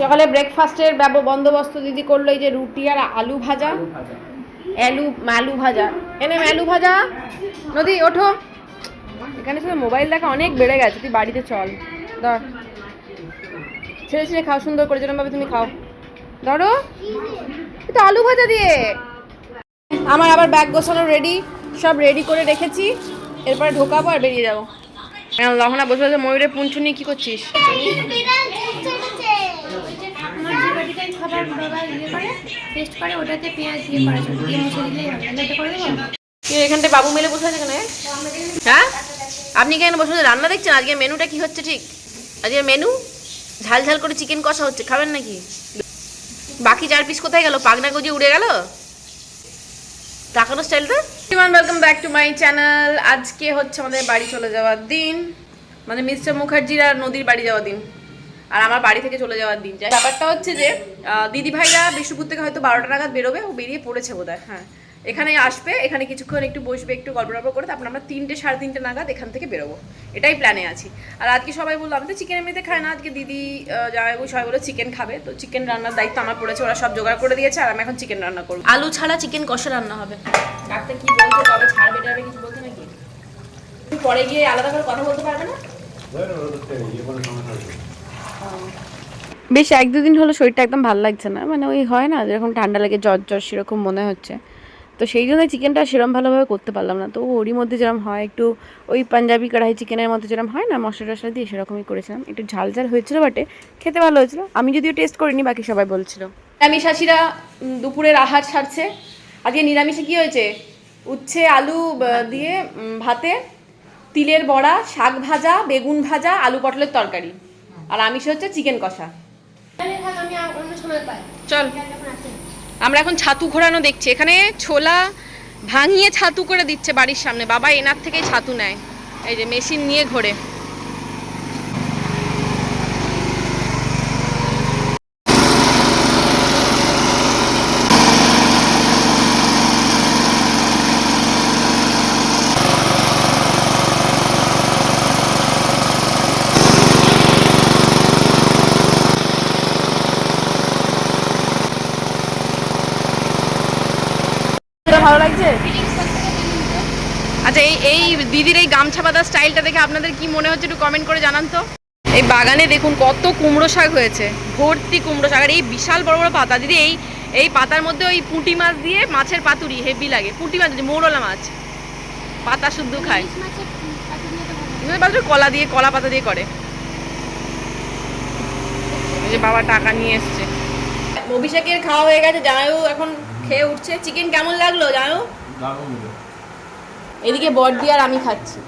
সকালে ব্রেকফাস্টের ব্যব বন্দোবস্ত দিদি করল এই যে রুটি আর আলু ভাজা। আলু আলু ভাজা। এনে আলু ভাজা। নদী ওঠো। এখানে শুধু মোবাইল দেখা অনেক বেড়ে গেছে। তুই বাড়িতে চল। ধর। ছেড়ে ছেড়ে খাও সুন্দর করে। যেরকম তুমি খাও। ধরো। তো আলু ভাজা দিয়ে। আমার আবার ব্যাগ গোছানো রেডি সব রেডি করে রেখেছি। এরপরে ঢোকাবো আর বেরিয়ে যাব। লহনা বসে বসে ময়ূরে পুঞ্ছু নিয়ে কি করছিস? খাবার বাবা ইয়ে করে টেস্ট করে ওটাতে পেঁয়াজ দিয়ে করা যায়। দিয়ে মুছে দিলেই হবে। এটা করে দেবো? কি এখানটায় বাবু মেলে বসে আছে এখানে হ্যাঁ? আপনি কি এখানে বসে বসে রান্না দেখছেন? আজকে মেনুটা কি হচ্ছে ঠিক? আজকে মেনু? ঝাল ঝাল করে চিকেন কষা হচ্ছে। খাবেন নাকি? বাকি চার পিস কোথায় গেল? পাগনা গজি উড়ে গেল? তাকানো স্টাইলটা welcome back to my channel আজকে হচ্ছে আমাদের বাড়ি চলে যাওয়ার দিন। মানে মিস্টার মুখার্জির আর নদীর বাড়ি যাওয়ার দিন। আর আমার বাড়ি থেকে চলে যাওয়ার দিন যাই- ব্যাপারটা হচ্ছে যে দিদি ভাইরা বিষ্ণুপুর থেকে হয়তো বারোটা নাগাদ বেরোবে ও বেরিয়ে পড়েছে বোধ হ্যাঁ। এখানে আসবে এখানে কিছুক্ষণ একটু বসবে একটু গল্প টল্প করে তারপর আমরা তিনটে সাড়ে তিনটে নাগাদ এখান থেকে বেরোবো। এটাই প্ল্যানে আছি। আর আজকে সবাই বলল আমি তো চিকেন এমনিতে খাই না আজকে দিদি জামাইবু সবাই বলে চিকেন খাবে। তো চিকেন রান্নার দায়িত্ব আমার পড়েছে ওরা সব জোগাড় করে দিয়েছে আর আমি এখন চিকেন রান্না করব। আলু ছাড়া চিকেন কষা রান্না হবে। ডাক্তার কি বলছে কবে ছাড়বে টাড়বে কিছু বলছে নাকি? পরে গিয়ে আলাদা করে কথা বলতে পারবে না? বেশ এক দুদিন হলো শরীরটা একদম ভালো লাগছে না। মানে ওই হয় না, যেরকম ঠান্ডা লাগে, জ্বর জ্বর সেরকম মনে হচ্ছে। তো সেই জন্য চিকেনটা সেরকম ভালোভাবে করতে পারলাম না। তো ওরই মধ্যে যেরকম হয়, একটু ওই পাঞ্জাবি কড়াই চিকেনের মধ্যে যেরকম হয় না, মশলা টশলা দিয়ে সেরকমই করেছিলাম। একটু ঝাল ঝাল হয়েছিল বটে খেতে ভালো হয়েছিল। আমি যদিও টেস্ট করিনি, বাকি সবাই বলছিল। নিরামিষ হাসিরা দুপুরের আহার ছাড়ছে। আজকে নিরামিষে কি হয়েছে? উচ্ছে, আলু দিয়ে ভাতে, তিলের বড়া, শাক ভাজা, বেগুন ভাজা, আলু পটলের তরকারি। আর আমিষ হচ্ছে চিকেন কষা। চল। আমরা এখন ছাতু ঘোরানো দেখছি। এখানে ছোলা ভাঙিয়ে ছাতু করে দিচ্ছে বাড়ির সামনে। বাবা এনার থেকেই ছাতু নেয়। এই যে মেশিন নিয়ে ঘোরে ভালো লাগছে আচ্ছা এই দিদির এই গামছা বাঁধা স্টাইলটা দেখে আপনাদের কি মনে হচ্ছে একটু কমেন্ট করে জানান তো। এই বাগানে দেখুন কত কুমড়ো শাক হয়েছে ভর্তি কুমড়ো শাক। আর এই বিশাল বড় বড় পাতা দিদি এই এই পাতার মধ্যে ওই পুঁটি মাছ দিয়ে মাছের পাতুরি হেভি লাগে। পুঁটি মাছ মৌরলা মাছ পাতা শুদ্ধ খায়। পাতা কলা দিয়ে কলা পাতা দিয়ে করে। যে বাবা টাকা নিয়ে এসছে। অভিষেকের খাওয়া হয়ে গেছে জামাইও এখন খেয়ে উঠছে। চিকেন কেমন লাগল জামাইও এদিকে বড়দি আর আমি খাচ্ছি।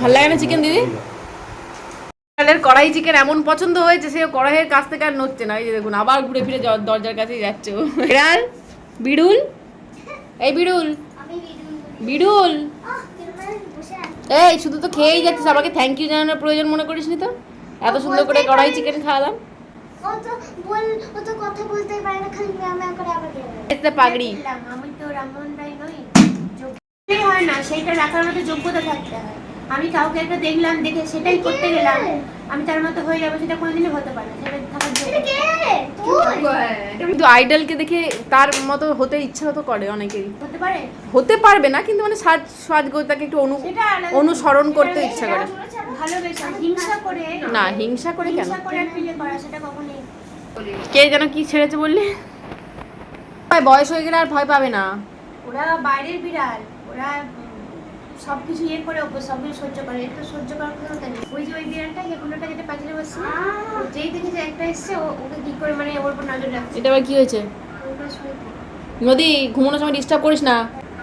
ভালো লাগে না চিকেন দিদি? কড়াই চিকেন এমন পছন্দ হয়েছে সে কড়াইয়ের কাছ থেকে আর নড়ছে না। এই যে দেখুন আবার ঘুরে ফিরে দরজার কাছেই যাচ্ছে ও। বিড়াল? বিড়ুল? এই বিড়ুল। বিড়ুল। এই শুধু তো খেয়েই যাচ্ছিস আমাকে থ্যাংক ইউ জানানোর প্রয়োজন মনে করিস নি তো? এত সুন্দর করে কড়াই চিকেন খাওয়ালাম। ও তো বল ও কথা বলতেই পারে না খালি ম্যাম ম্যাম করে আবার এটা পাগড়ি। আমি তো রায় নই যোগ্যই হয় না সেইটা রাখার মতো যোগ্যতা থাকতে হয়। আমি কাউকে একটা দেখলাম দেখে সেটাই করতে গেলাম আমি তার মতো হয়ে যাব সেটা কোনোদিনই হতে পারে না সেটা থাকার কিন্তু আইডলকে দেখে তার মতো হতে ইচ্ছা তো করে অনেকেই হতে পারে? হতে পারবে না কিন্তু মানে সাজ সাজগোজটাকে একটু অনু অনুসরণ করতে ইচ্ছা করে। ভালোবেসে হিংসা করে না হিংসা করে কেন? হিংসা করে আর করা সেটা কখনোই। কে যেন কি ছেড়েছে বললি? বয়স হয়ে গেলে আর ভয় পাবে না। ওরা বাইরের বিড়াল ওরা সব কিছু ইয়ে করে ওপর সব কিছু সহ্য করে এর তো সহ্য করার কোনো কথা নেই। ওই যে ওই বিড়ালটা এগুলোটা যেটা পাঁচিলে বসছে যেই দেখেছে একটা এসছে ওকে কি করে মানে ওর উপর নজর রাখছে। এটা আবার কি হয়েছে। নদী ঘুমানোর সময় ডিস্টার্ব করিস না।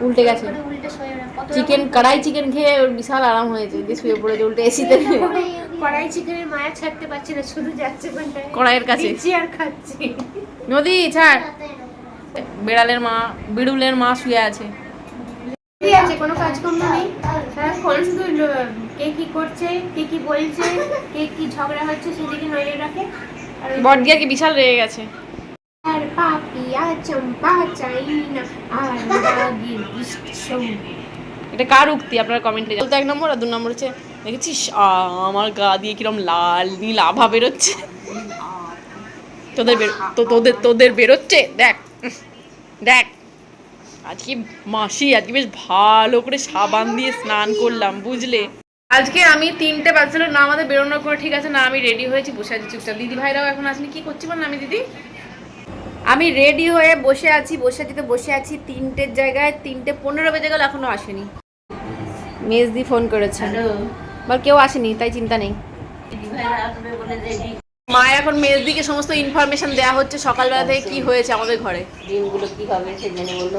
উল্টে গেছে। চিকেন কড়াই চিকেন খেয়ে ওর বিশাল আরাম হয়েছে দিয়ে শুয়ে পড়েছে উল্টে এসিতে কড়াই চিকেনের মায়া ছাড়তে পারছি না শুধু যাচ্ছে কোনটায় কড়াইয়ের কাছে। আর খাচ্ছি। নদী ছাড়। বেড়ালের মা বিড়ুলের মা শুয়ে আছে। কোনো কাজকর্ম নেই। সারাক্ষণ শুধু কে কি করছে কে কি বলছে কে কি ঝগড়া হচ্ছে সেদিকে নজর রাখে। আর বট কি বিশাল রেগে গেছে। আর পাপিয়া চম্পা চাই না আর রাগের এটা কার উক্তি? আপনার কমেন্টে বলতে এক নম্বর আর দু নম্বর হচ্ছে দেখেছিস আমার গা দিয়ে কিরম লাল নীল আভা বেরোচ্ছে? তোদের তো তোদের তোদের বেরোচ্ছে? দেখ দেখ। আজকে মাসি আজকে বেশ ভালো করে সাবান দিয়ে স্নান করলাম বুঝলে? আজকে আমি তিনটে বাচ্চারা না আমাদের বেরোনোর করে ঠিক আছে না আমি রেডি হয়েছি বসে আছি চুপচাপ। দিদি ভাইরাও এখন আসলে কি করছি বল না আমি দিদি? আমি রেডি হয়ে বসে আছি বসে আছি তো বসে আছি তিনটের জায়গায় তিনটে পনেরো বেজে গেল এখনও আসেনি। মেজদি ফোন করেছে। বল কেউ আসেনি তাই চিন্তা নেই। মা এখন মেজদিকে সমস্ত ইনফরমেশন দেওয়া হচ্ছে সকালবেলা থেকে কি হয়েছে আমাদের ঘরে। ডিমগুলো কী হবে সে জেনে বলল।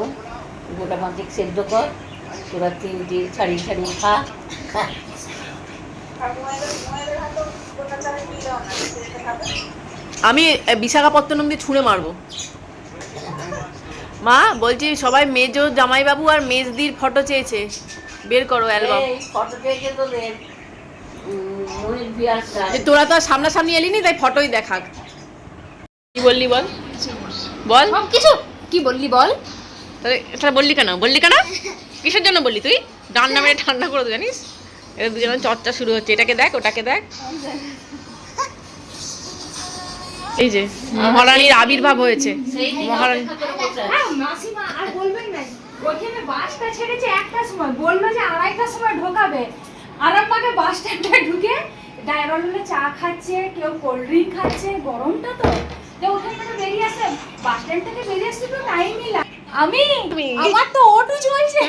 গোটা পাঁচেক সেদ্ধ কর তোরা তিনটে ছাড়িয়ে ছাড়িয়ে খা। খা আমি বিশাখাপত্তনম দিয়ে ছুঁড়ে মারবো। মা বলছি সবাই মেজো জামাইবাবু আর মেজদির ফটো চেয়েছে। বের করো অ্যালবাম। ফটো থেকে তোদের। যে তোরা তো আর সামনাসামনি এলিনি তাই ফটোই দেখাক। কি বললি বল? বল। কিছু। কি বললি বল? তাহলে এটা বললি কেন? বললি কেন? কিসের জন্য বললি তুই? ডান্ডা মেরে ঠান্ডা করে দে জানিস? এটা দুজনের চর্চা শুরু হচ্ছে। এটাকে দেখ ওটাকে দেখ। এই যে মহারানীর আবির্ভাব হয়েছে। মহারানী আর ওইখানে বাসটা ছেড়েছে একটা সময়। বলল যে আড়াইটার সময় ঢোকাবে। আরামবাগে বাস স্ট্যান্ডে ঢুকে ড্রাইভার চা খাচ্ছে কেউ কোল্ড ড্রিঙ্ক খাচ্ছে গরমটা তো। তো ওখান থেকে বেরিয়ে আসে বাস স্ট্যান্ড থেকে বেরিয়ে আসতে তো টাইমই লাগে আমি? আমার তো চলছে।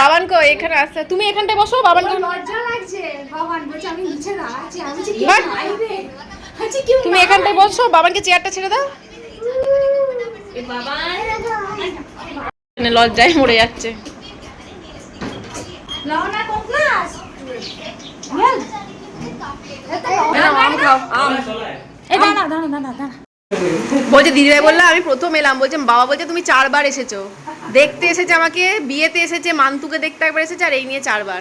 বাবান কো এখানে আসতে তুমি এখানটায় বসো বাবান লজ্জা লাগছে। বাবান বলছে আমি নিচে দাঁড়াচ্ছি। আমি যে কি খাইবে কেউ তুমি এখানটায় বসো বাবানকে চেয়ারটা ছেড়ে দাও। মানে লজ্জায় মরে যাচ্ছে। বলছে দিদিভাই বলল আমি প্রথম এলাম। বলছে বাবা বলছে তুমি চারবার এসেছ। দেখতে এসেছে আমাকে বিয়েতে এসেছে মান্তুকে দেখতে একবার এসেছে আর এই নিয়ে চারবার।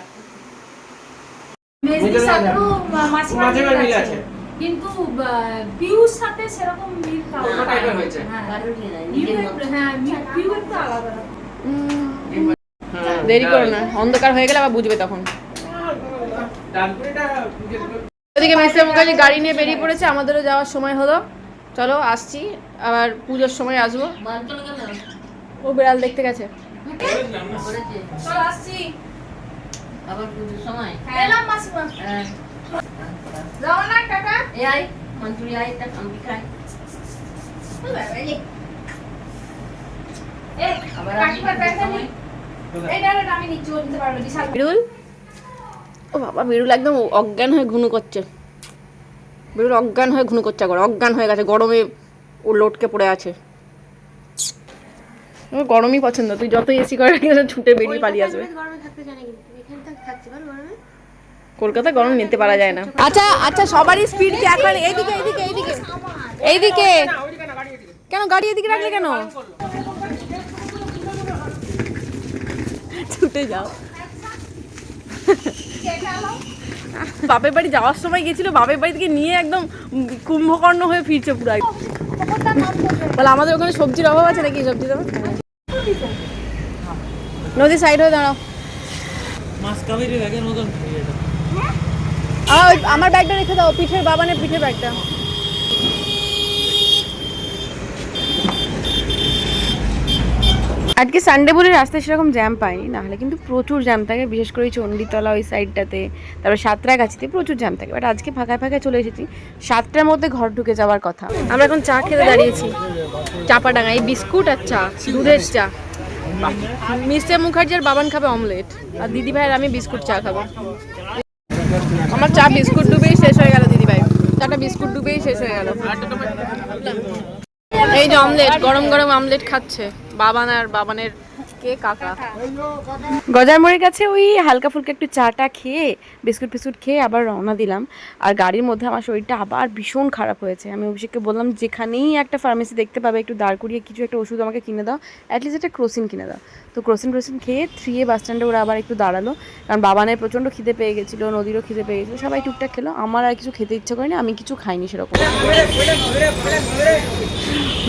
আছে। কিন্তু পিউর সাথে সেরকম মিল পাওয়া যায়। হ্যাঁ। কারোরই নাই, পিউ নিজের একটু- মতো। হ্যাঁ, আলাদা দেরি করো না অন্ধকার হয়ে গেলে আবার বুঝবে তখন। ওদিকে মিস্টার মুখার্জি গাড়ি নিয়ে বেরিয়ে পড়েছে আমাদেরও যাওয়ার সময় হলো। চলো আসছি আবার পুজোর সময় আসব। ও বিড়াল দেখতে গেছে। আসছি। আবার পুজোর সময়। হ্যাঁ। যাও না, মন্ত্রী বিরুল ও বাবা বিরুল একদম অজ্ঞান হয়ে ঘুনু করছে। বিরুল অজ্ঞান হয়ে ঘুনু করছে এখন অজ্ঞান হয়ে গেছে গরমে ও লটকে পড়ে আছে। গরমই পছন্দ তুই যত এসি করে ছুটে বেরিয়ে পালিয়ে আসবে। গরমে থাকতে জানি কিন্তু এখানে থাক- থাকতে পারো গরমে। কলকাতায় গরম নিতে পারা যায় না। আচ্ছা আচ্ছা সবারই স্পিড কি? এখন এইদিকে এইদিকে এইদিকে। এইদিকে। কেন গাড়ি এদিকে রাখলে কেন? ছুটে যাও। বাপের বাড়ি যাওয়ার সময় গেছিল বাপের বাড়ি থেকে নিয়ে একদম কুম্ভকর্ণ হয়ে ফিরছে পুরো। একদম। বলে আমাদের ওখানে সবজির অভাব আছে নাকি সবজি দাম? নদী সাইড হয়ে দাঁড়াও। মাছ কাবেরি ব্যাগের মতন। হয়ে। আমার ব্যাগটা রেখে দাও, পিঠের বাবানের পিঠের ব্যাগটা। আজকে সানডে বলে রাস্তায় সেরকম জ্যাম পাইনি, নাহলে কিন্তু প্রচুর জ্যাম থাকে, বিশেষ করে চণ্ডীতলা ওই সাইডটাতে তারপর সাতরাগাছিতে প্রচুর জ্যাম থাকে। বাট আজকে ফাঁকায় ফাঁকায় চলে এসেছি, সাতটার মধ্যে ঘর ঢুকে যাওয়ার কথা। আমরা এখন চা খেতে দাঁড়িয়েছি। চাপাডাঙ্গা এই বিস্কুট আর চা, দুধের চা। মিস্টার মুখার্জি আর বাবান খাবে অমলেট আর দিদি ভাইয়ের আমি বিস্কুট চা খাব। আমার চা বিস্কুট ডুবেই শেষ হয়ে গেল, দিদি ভাই। চাটা বিস্কুট ডুবেই শেষ হয়ে গেল। এই যে অমলেট গরম গরম অমলেট খাচ্ছে। বাবান আর বাবানের কে কাকা? গজার মোড়ের কাছে ওই হালকা ফুলকা একটু চাটা খেয়ে বিস্কুট ফিস্কুট খেয়ে আবার রওনা দিলাম। আর গাড়ির মধ্যে আমার শরীরটা আবার ভীষণ খারাপ হয়েছে। আমি অভিষেককে বললাম যেখানেই একটা ফার্মেসি দেখতে পাবে একটু দাঁড় করিয়ে কিছু একটা ওষুধ আমাকে কিনে দাও। অ্যাটলিস্ট একটা ক্রোসিন কিনে দাও। তো ক্রোসিন ক্রোসিন খেয়ে থ্রি এ বাস স্ট্যান্ডে ওরা আবার একটু দাঁড়াল। কারণ বাবানের প্রচণ্ড খিদে পেয়ে গেছিল নদীরও খিদে পেয়ে গেছিল। সবাই টুকটাক খেলো। আমার আর কিছু খেতে ইচ্ছে করেনি আমি কিছু খাইনি সেরকম।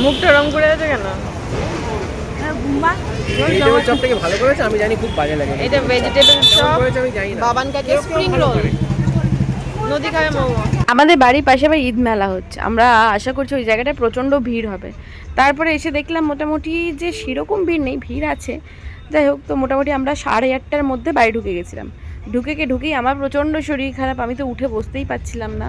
মুখটা রং করে আছে কেন? ভেজিটেবল চপটাকে ভালো করেছে আমি জানি খুব বাজে লাগে। এটা ভেজিটেবল চপ আমি জানি না। বাবান কাছে স্প্রিং রোল নদী খাবে মোমো আমাদের বাড়ির পাশে আবার ঈদ মেলা হচ্ছে। আমরা আশা করছি ওই জায়গাটায় প্রচণ্ড ভিড় হবে। তারপরে এসে দেখলাম মোটামুটি যে সেরকম ভিড় নেই ভিড় আছে। যাই হোক তো মোটামুটি আমরা সাড়ে আটটার মধ্যে বাড়ি ঢুকে গেছিলাম। ঢুকে কে ঢুকেই আমার প্রচণ্ড শরীর খারাপ আমি তো উঠে বসতেই পারছিলাম না।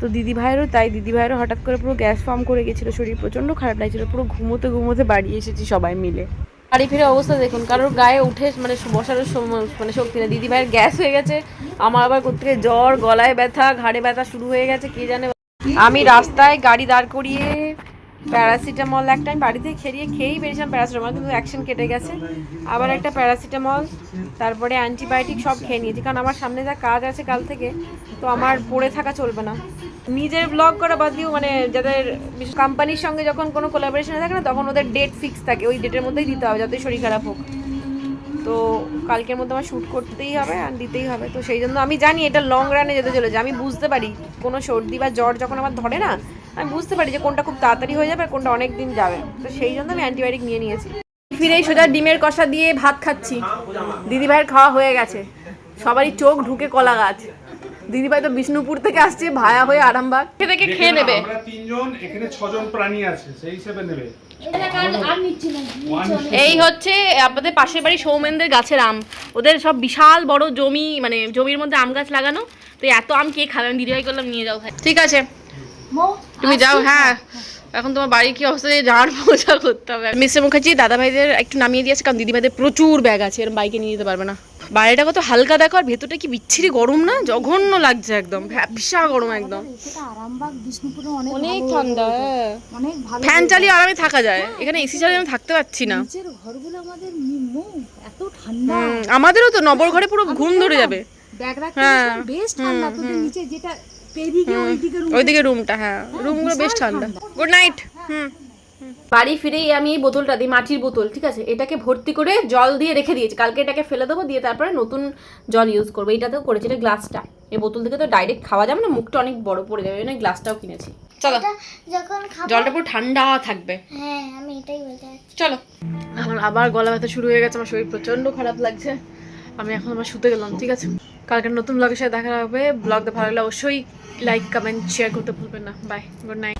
তো দিদি ভাইয়েরও তাই দিদি ভাইয়েরও হঠাৎ করে পুরো গ্যাস ফর্ম করে গেছিল শরীর প্রচণ্ড খারাপ লাগছিল পুরো ঘুমোতে ঘুমোতে বাড়ি এসেছি সবাই মিলে। বাড়ি ফিরে অবস্থা দেখুন। কারোর গায়ে উঠে মানে বসার সময় মানে শক্তি নেই। দিদি ভাইয়ের গ্যাস হয়ে গেছে। আমার আবার কোথেকে জ্বর, গলায় ব্যথা, ঘাড়ে ব্যথা শুরু হয়ে গেছে, কে জানে? আমি রাস্তায় গাড়ি দাঁড় করিয়ে প্যারাসিটামল একটা আমি বাড়িতে খেয়ে খেয়েই বেরিয়েছিলাম প্যারাসিটামল, কিন্তু অ্যাকশন কেটে গেছে। আবার একটা প্যারাসিটামল, তারপরে অ্যান্টিবায়োটিক সব খেয়ে নিয়েছি, কারণ আমার সামনে যা কাজ আছে কাল থেকে, তো আমার পড়ে থাকা চলবে না। নিজের ব্লগ করা বাদ দিয়েও মানে যাদের কোম্পানির সঙ্গে যখন কোনো কোলাবোরেশনে থাকে না, তখন ওদের ডেট ফিক্স থাকে, ওই ডেটের মধ্যেই দিতে হবে, যাতে শরীর খারাপ হোক। তো কালকের মধ্যে আমার শ্যুট করতেই হবে আর দিতেই হবে, তো সেই জন্য আমি জানি এটা লং রানে যেতে চলেছে, আমি বুঝতে পারি, কোনো সর্দি বা জ্বর যখন আমার ধরে না আমি বুঝতে পারি যে কোনটা খুব তাড়াতাড়ি হয়ে যাবে আর কোনটা অনেক দিন যাবে। তো সেই জন্য আমি অ্যান্টিবায়োটিক নিয়ে নিয়েছি। ফিরেই সোজা ডিমের কষা দিয়ে ভাত খাচ্ছি। দিদিভাইয়ের খাওয়া হয়ে গেছে। সবারই চোখ ঢুকে কলা গাছ। দিদিভাই তো বিষ্ণুপুর থেকে আসছে ভায়া হয়ে আরামবাগ। থেকে খেয়ে নেবে। আমরা তিনজন এখানে ছজন প্রাণী আছে সেই হিসেবে নেবে। এই হচ্ছে আমাদের পাশের বাড়ি সৌমেনদের গাছের আম। ওদের সব বিশাল বড় জমি মানে জমির মধ্যে আম গাছ লাগানো। তো এত আম কে খাবে? আমি দিদিভাই করলাম নিয়ে যাও ভাই। ঠিক আছে। তুমি যাও হ্যাঁ। এখন তোমার বাড়ির কি অবস্থা ঝাড় পোছা করতে হবে। মিস্টার মুখার্জি দাদা ভাইদের একটু নামিয়ে দিয়েছে কারণ দিদিভাইদের প্রচুর ব্যাগ আছে এরকম বাইকে নিয়ে যেতে পারবে না। বাইরেটা কত হালকা দেখো আর ভেতরটা কি বিচ্ছিরি গরম না? জঘন্য লাগছে একদম ভ্যাপসা গরম একদম। অনেক ঠান্ডা হ্যাঁ। ফ্যান চালিয়ে আরামে থাকা যায় এখানে এসি চালিয়ে আমি থাকতে পারছি না। আমাদেরও তো নবর ঘরে পুরো ঘুম ধরে যাবে। হ্যাঁ, বেশ ঠান্ডা নিচে যেটা ওইদিকে রুমটা হ্যাঁ। রুমগুলো বেশ ঠান্ডা। Good night hmm. বাড়ি ফিরেই আমি এই বোতলটা দিই মাটির বোতল ঠিক আছে? এটাকে ভর্তি করে জল দিয়ে রেখে দিয়েছি। কালকে এটাকে ফেলে দেবো দিয়ে তারপরে নতুন জল ইউজ করব। এইটাতেও করেছি এটা গ্লাসটা এই বোতল থেকে তো ডাইরেক্ট খাওয়া যাবে না মুখটা অনেক বড় পড়ে যাবে ওই গ্লাসটাও কিনেছি। চলো। যখন জলটা পুরো ঠান্ডা থাকবে। হ্যাঁ আমি এটাই বলতে চলো। আমার আবার গলা ব্যথা শুরু হয়ে গেছে আমার শরীর প্রচণ্ড খারাপ লাগছে। আমি এখন আমার শুতে গেলাম ঠিক আছে? কালকে নতুন ব্লগের সাথে দেখা হবে। ব্লগটা ভালো লাগলে অবশ্যই লাইক কমেন্ট শেয়ার করতে ভুলবেন না। Bye good night